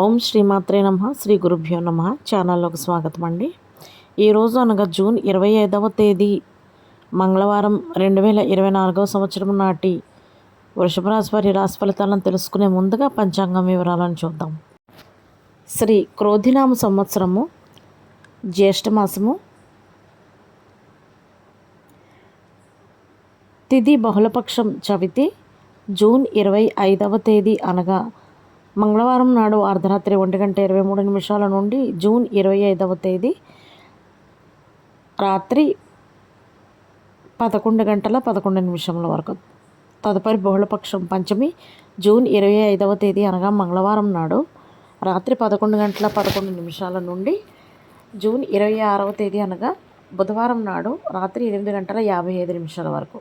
ఓం శ్రీమాత్రే నమ శ్రీ గురుభ్యో నమ. ఛానల్లోకి స్వాగతం అండి. ఈరోజు అనగా జూన్ ఇరవై ఐదవ తేదీ మంగళవారం రెండు వేల ఇరవై నాలుగవ సంవత్సరం నాటి వృషభ రాశి వారి రాశి ఫలితాలను తెలుసుకునే ముందుగా పంచాంగం వివరాలను చూద్దాం. శ్రీ క్రోధినామ సంవత్సరము జ్యేష్ఠమాసము తిథి బహుళపక్షం చవితి జూన్ ఇరవై ఐదవ తేదీ అనగా మంగళవారం నాడు అర్ధరాత్రి ఒంటి గంట ఇరవై మూడు నిమిషాల నుండి జూన్ ఇరవై ఐదవ తేదీ రాత్రి పదకొండు గంటల పదకొండు నిమిషముల వరకు. తదుపరి బహుళపక్షం పంచమి జూన్ ఇరవై ఐదవ తేదీ అనగా మంగళవారం నాడు రాత్రి పదకొండు గంటల పదకొండు నిమిషాల నుండి జూన్ ఇరవై ఆరవ తేదీ అనగా బుధవారం నాడు రాత్రి ఎనిమిది గంటల యాభై ఐదు నిమిషాల వరకు.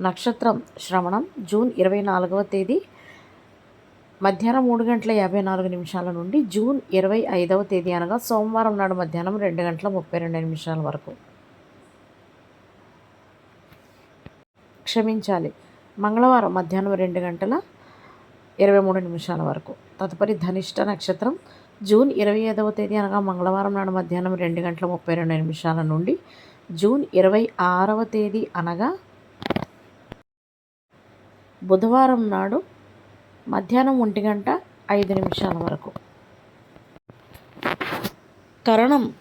నక్షత్రం శ్రవణం జూన్ ఇరవై నాలుగవ తేదీ మధ్యాహ్నం మూడు గంటల యాభై నాలుగు నిమిషాల నుండి జూన్ ఇరవై ఐదవ తేదీ అనగా సోమవారం నాడు మధ్యాహ్నం రెండు గంటల ముప్పై రెండు నిమిషాల వరకు. క్షమించాలి. మంగళవారం మధ్యాహ్నం రెండు గంటల ఇరవై మూడు నిమిషాల వరకు. తదుపరి ధనిష్ట నక్షత్రం జూన్ ఇరవై ఐదవ తేదీ అనగా మంగళవారం నాడు మధ్యాహ్నం రెండు గంటల ముప్పై రెండు నిమిషాల నుండి జూన్ ఇరవై ఆరవ తేదీ అనగా బుధవారం నాడు మధ్యాహ్నం ఒంటి గంట ఐదు నిమిషాల వరకు. కరణం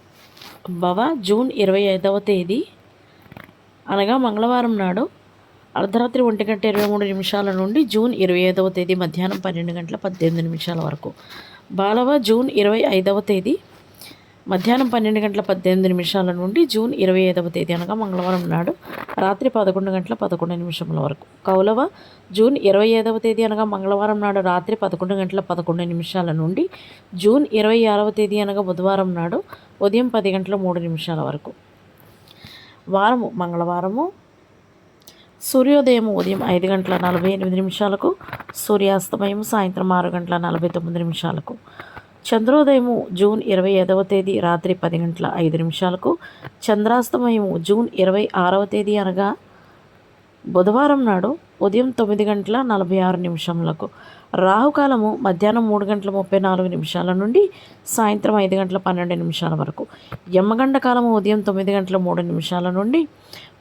భవ జూన్ ఇరవై ఐదవ తేదీ. అనగా మంగళవారం నాడు అర్ధరాత్రి ఒంటి గంట ఇరవై మూడు నిమిషాల నుండి జూన్ ఇరవై ఐదవ తేదీ మధ్యాహ్నం పన్నెండు గంటల పద్దెనిమిది నిమిషాల వరకు. బాలవ జూన్ ఇరవై ఐదవ తేదీ. మధ్యాహ్నం పన్నెండు గంటల పద్దెనిమిది నిమిషాల నుండి జూన్ ఇరవై ఐదవ తేదీ అనగా మంగళవారం నాడు రాత్రి పదకొండు గంటల పదకొండు నిమిషముల వరకు. కౌలవ జూన్ ఇరవై ఐదవ తేదీ అనగా మంగళవారం నాడు రాత్రి పదకొండు గంటల పదకొండు నిమిషాల నుండి జూన్ ఇరవై ఆరవ తేదీ అనగా బుధవారం నాడు ఉదయం పది గంటల మూడు నిమిషాల వరకు. వారము మంగళవారము సూర్యోదయం ఉదయం ఐదు గంటల నలభై ఎనిమిది నిమిషాలకు సూర్యాస్తమయం సాయంత్రం ఆరు గంటల నలభై తొమ్మిది నిమిషాలకు. చంద్రోదయము జూన్ ఇరవై ఐదవ తేదీ రాత్రి పది గంటల ఐదు నిమిషాలకు. చంద్రాస్తమయము జూన్ ఇరవై ఆరవ తేదీ అనగా బుధవారం నాడు ఉదయం తొమ్మిది గంటల నలభై ఆరు నిమిషములకు. రాహుకాలము మధ్యాహ్నం మూడు గంటల ముప్పై నాలుగు నిమిషాల నుండి సాయంత్రం ఐదు గంటల పన్నెండు నిమిషాల వరకు. యమ్మగండ కాలము ఉదయం తొమ్మిది గంటల మూడు నిమిషాల నుండి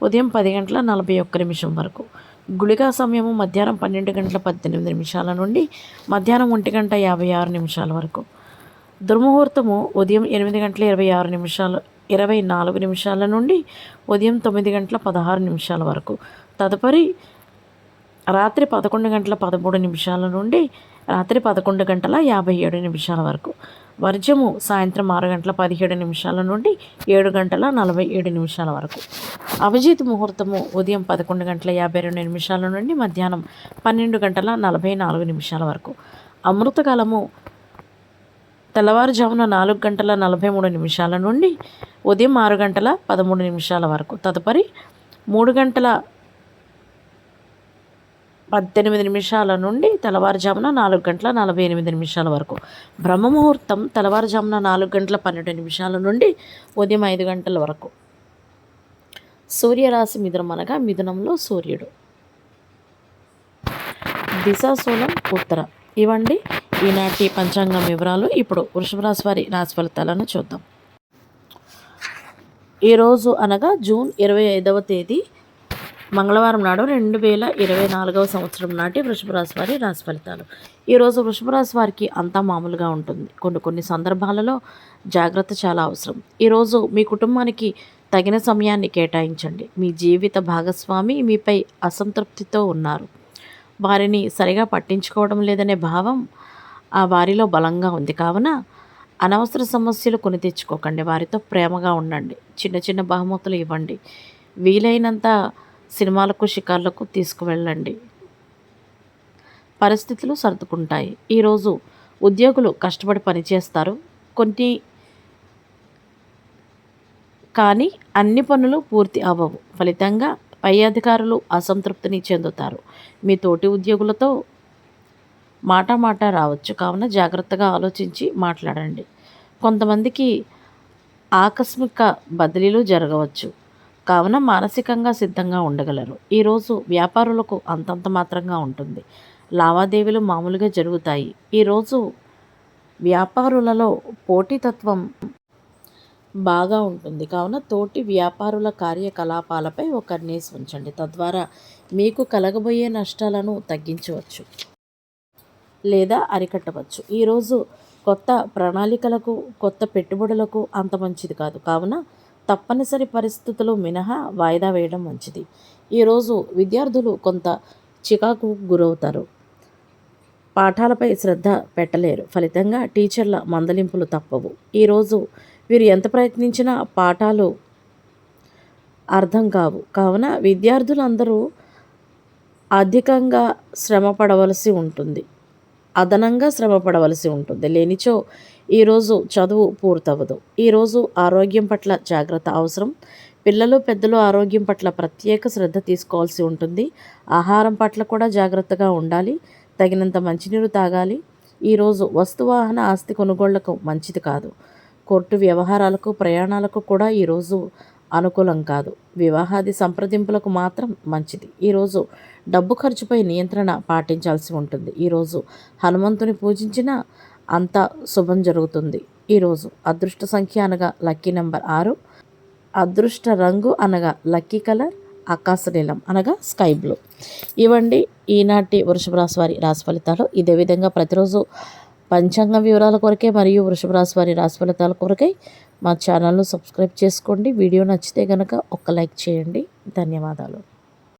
ఉదయం పది గంటల నలభై ఒక్క నిమిషం వరకు. గుళికా సమయము మధ్యాహ్నం పన్నెండు గంటల పద్దెనిమిది నిమిషాల నుండి మధ్యాహ్నం ఒంటి గంట యాభై ఆరు నిమిషాల వరకు. దుర్ముహూర్తము ఉదయం ఎనిమిది గంటల ఇరవై ఆరు నిమిషాలు ఇరవై నాలుగు నిమిషాల నుండి ఉదయం తొమ్మిది గంటల పదహారు నిమిషాల వరకు. తదుపరి రాత్రి పదకొండు గంటల పదమూడు నిమిషాల నుండి రాత్రి పదకొండు గంటల యాభై ఏడు నిమిషాల వరకు. వర్జము సాయంత్రం ఆరు గంటల పదిహేడు నిమిషాల నుండి ఏడు గంటల నలభై ఏడు నిమిషాల వరకు. అభిజిత్ ముహూర్తము ఉదయం పదకొండు గంటల యాభై రెండు నిమిషాల నుండి మధ్యాహ్నం పన్నెండు గంటల నలభై నాలుగు నిమిషాల వరకు. అమృతకాలము తెల్లవారుజామున నాలుగు గంటల నలభై మూడు నిమిషాల నుండి ఉదయం ఆరు గంటల పదమూడు నిమిషాల వరకు. తదుపరి మూడు గంటల పద్దెనిమిది నిమిషాల నుండి తెల్లవారుజామున నాలుగు గంటల నలభై ఎనిమిది నిమిషాల వరకు. బ్రహ్మముహూర్తం తెల్లవారుజామున నాలుగు గంటల పన్నెండు నిమిషాల నుండి ఉదయం ఐదు గంటల వరకు. సూర్యరాశి మిథునం అనగా మిథునంలో సూర్యుడు. దిశాశూలం ఉత్తర. ఇవండి ఈనాటి పంచాంగం వివరాలు ఇప్పుడు వృషభ రాశి వారి రాశి ఫలితాలను చూద్దాం. ఈరోజు అనగా జూన్ ఇరవై ఐదవ తేదీ మంగళవారం నాడు రెండు వేల ఇరవై నాలుగవ సంవత్సరం నాటి వృషభ రాశి వారి రాశి ఫలితాలు. ఈరోజు వృషభ రాశి వారికి అంతా మామూలుగా ఉంటుంది. కొన్ని కొన్ని సందర్భాలలో జాగ్రత్త చాలా అవసరం. ఈరోజు మీ కుటుంబానికి తగిన సమయాన్ని కేటాయించండి. మీ జీవిత భాగస్వామి మీపై అసంతృప్తితో ఉన్నారు. వారిని సరిగా పట్టించుకోవడం లేదనే భావం ఆ వారిలో బలంగా ఉంది. కావున అనవసర సమస్యలు కొని తెచ్చుకోకండి. వారితో ప్రేమగా ఉండండి. చిన్న చిన్న బహుమతులు ఇవ్వండి. వీలైనంత సినిమాలకు షికార్లకు తీసుకువెళ్ళండి. పరిస్థితులు సర్దుకుంటాయి. ఈరోజు ఉద్యోగులు కష్టపడి పనిచేస్తారు కొన్ని కానీ అన్ని పనులు పూర్తి అవ్వవు. ఫలితంగా పై అధికారులు అసంతృప్తిని చెందుతారు. మీ తోటి ఉద్యోగులతో మాట మాట రావచ్చు. కావున జాగ్రత్తగా ఆలోచించి మాట్లాడండి. కొంతమందికి ఆకస్మిక బదిలీలు జరగవచ్చు. కావున మానసికంగా సిద్ధంగా ఉండగలరు. ఈరోజు వ్యాపారులకు అంతంత మాత్రంగా ఉంటుంది. లావాదేవీలు మామూలుగా జరుగుతాయి. ఈరోజు వ్యాపారులలో పోటీతత్వం బాగా ఉంటుంది. కావున తోటి వ్యాపారుల కార్యకలాపాలపై ఒక కన్నేసి ఉంచండి తద్వారా మీకు కలగబోయే నష్టాలను తగ్గించవచ్చు. లేదా అరికట్టవచ్చు. ఈరోజు కొత్త ప్రణాళికలకు కొత్త పెట్టుబడులకు అంత మంచిది కాదు. కావున తప్పనిసరి పరిస్థితులు మినహా వాయిదా వేయడం మంచిది. ఈరోజు విద్యార్థులు కొంత చికాకు గురవుతారు. పాఠాలపై శ్రద్ధ పెట్టలేరు. ఫలితంగా టీచర్ల మందలింపులు తప్పవు. ఈరోజు వీరు ఎంత ప్రయత్నించినా పాఠాలు అర్థం కావు. కావున విద్యార్థులందరూ అధికంగా శ్రమ పడవలసి ఉంటుంది. అదనంగా శ్రమ పడవలసి ఉంటుంది. లేనిచో ఈరోజు చదువు పూర్తవదు ఈరోజు ఆరోగ్యం పట్ల జాగ్రత్త అవసరం. పిల్లలు పెద్దలు ఆరోగ్యం పట్ల ప్రత్యేక శ్రద్ధ తీసుకోవాల్సి ఉంటుంది. ఆహారం పట్ల కూడా జాగ్రత్తగా ఉండాలి. తగినంత మంచినీరు తాగాలి. ఈరోజు వస్తువాహన ఆస్తి కొనుగోళ్ళకు మంచిది కాదు. కోర్టు వ్యవహారాలకు ప్రయాణాలకు కూడా ఈరోజు అనుకూలం కాదు. వివాహాది సంప్రదింపులకు మాత్రం మంచిది. ఈరోజు డబ్బు ఖర్చుపై నియంత్రణ పాటించాల్సి ఉంటుంది. ఈరోజు హనుమంతుని పూజించిన అంత శుభం జరుగుతుంది. ఈరోజు అదృష్ట సంఖ్య అనగా లక్కీ నెంబర్ ఆరు అదృష్ట రంగు అనగా లక్కీ కలర్ ఆకాశ నీలం అనగా స్కై బ్లూ. ఇవ్వండి. ఈనాటి వృషభ రాశి వారి రాశి ఫలితాలు ఇదే విధంగా ప్రతిరోజు పంచాంగ వివరాల కొరకే మరియు వృషభ రాశి వారి రాశి ఫలితాల కొరకై మా ఛానల్ను సబ్స్క్రైబ్ చేసుకోండి. వీడియో నచ్చితే కనుక ఒక్క లైక్ చేయండి. ధన్యవాదాలు.